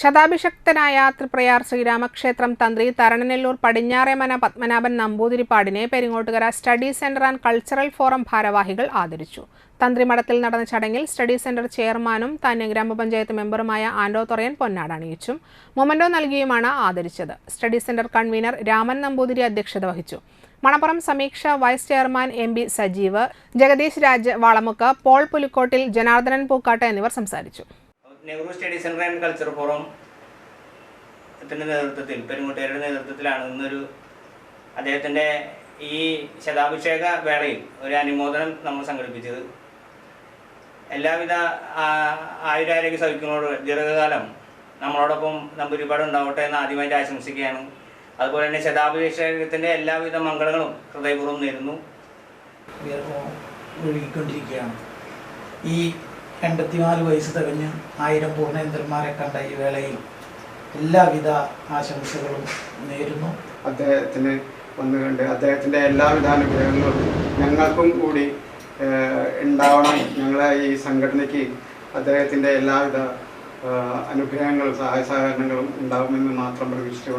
ശതാഭിഷക്തനായ തൃപ്രയാർ ശ്രീരാമക്ഷേത്രം തന്ത്രി Tharananellur Padinjaremana Padmanabhan നമ്പൂതിരിപ്പാടിനെ Peringottukara study centre and cultural forum ഭാരവാഹികൾ ആദരിച്ചു. തന്ത്രിമഠത്തിൽ നടന്ന ചടങ്ങിൽ സ്റ്റഡി സെന്റർ ചെയർമാനും തന്നെ ഗ്രാമപഞ്ചായത്ത് മെമ്പറുമായ ആൻഡോ തൊറയൻ പൊന്നാട് അണിയിച്ചും. മൊമന്റോ നൽകിയുമാണ് ആദരിച്ചത്. Study centre convenor Raman Namboothiri അധ്യക്ഷത വഹിച്ചു. Manappuram Sameeksha vice chairman M B Sajeev Jagadeesh Raj Valamukku Paul Pulikkottil Janardhanan Pookkattu എന്നിവർ സംസാരിച്ചു. Nehru study centre and culture forum ത്തിന്റെ നേതൃത്വത്തിൽ പെരുമുട്ടേരുടെ നേതൃത്വത്തിലാണ് ഇന്നൊരു അദ്ദേഹത്തിന്റെ ഈ ശതാഭിഷേക വേളയിൽ ഒരു അനുമോദനം നമ്മൾ സംഘടിപ്പിച്ചത്. എല്ലാവിധ ആയുരാരോഗ്യ സൗഖ്യങ്ങളോട് ദീർഘകാലം നമ്മളോടൊപ്പം നമ്പൂരിപ്പാട് ഉണ്ടാവട്ടെ എന്ന് ആദ്യമായിട്ട് ആശംസിക്കുകയാണ്. അതുപോലെ തന്നെ ശതാഭിഷേകത്തിന്റെ എല്ലാവിധ മംഗളങ്ങളും ഹൃദയപൂർവം നേരുന്നു. ഈ എൺപത്തിനാല് വയസ്സ് തികഞ്ഞ് ആയിരം പൂർണേന്ദ്രന്മാരെ കണ്ട ഈ വേളയിൽ എല്ലാവിധ ആശംസകളും നേരുന്നു. അദ്ദേഹത്തിന് വന്നുകൊണ്ട് അദ്ദേഹത്തിന്റെ എല്ലാവിധ അനുഗ്രഹങ്ങളും ഞങ്ങൾക്കും കൂടി ഉണ്ടാവണം. ഞങ്ങളെ ഈ സംഘടനയ്ക്ക് അദ്ദേഹത്തിന്റെ എല്ലാവിധ അനുഗ്രഹങ്ങളും സഹായ സഹകരണങ്ങളും ഉണ്ടാവുമെന്ന് മാത്രം പ്രതീക്ഷിച്ചുകൊണ്ട്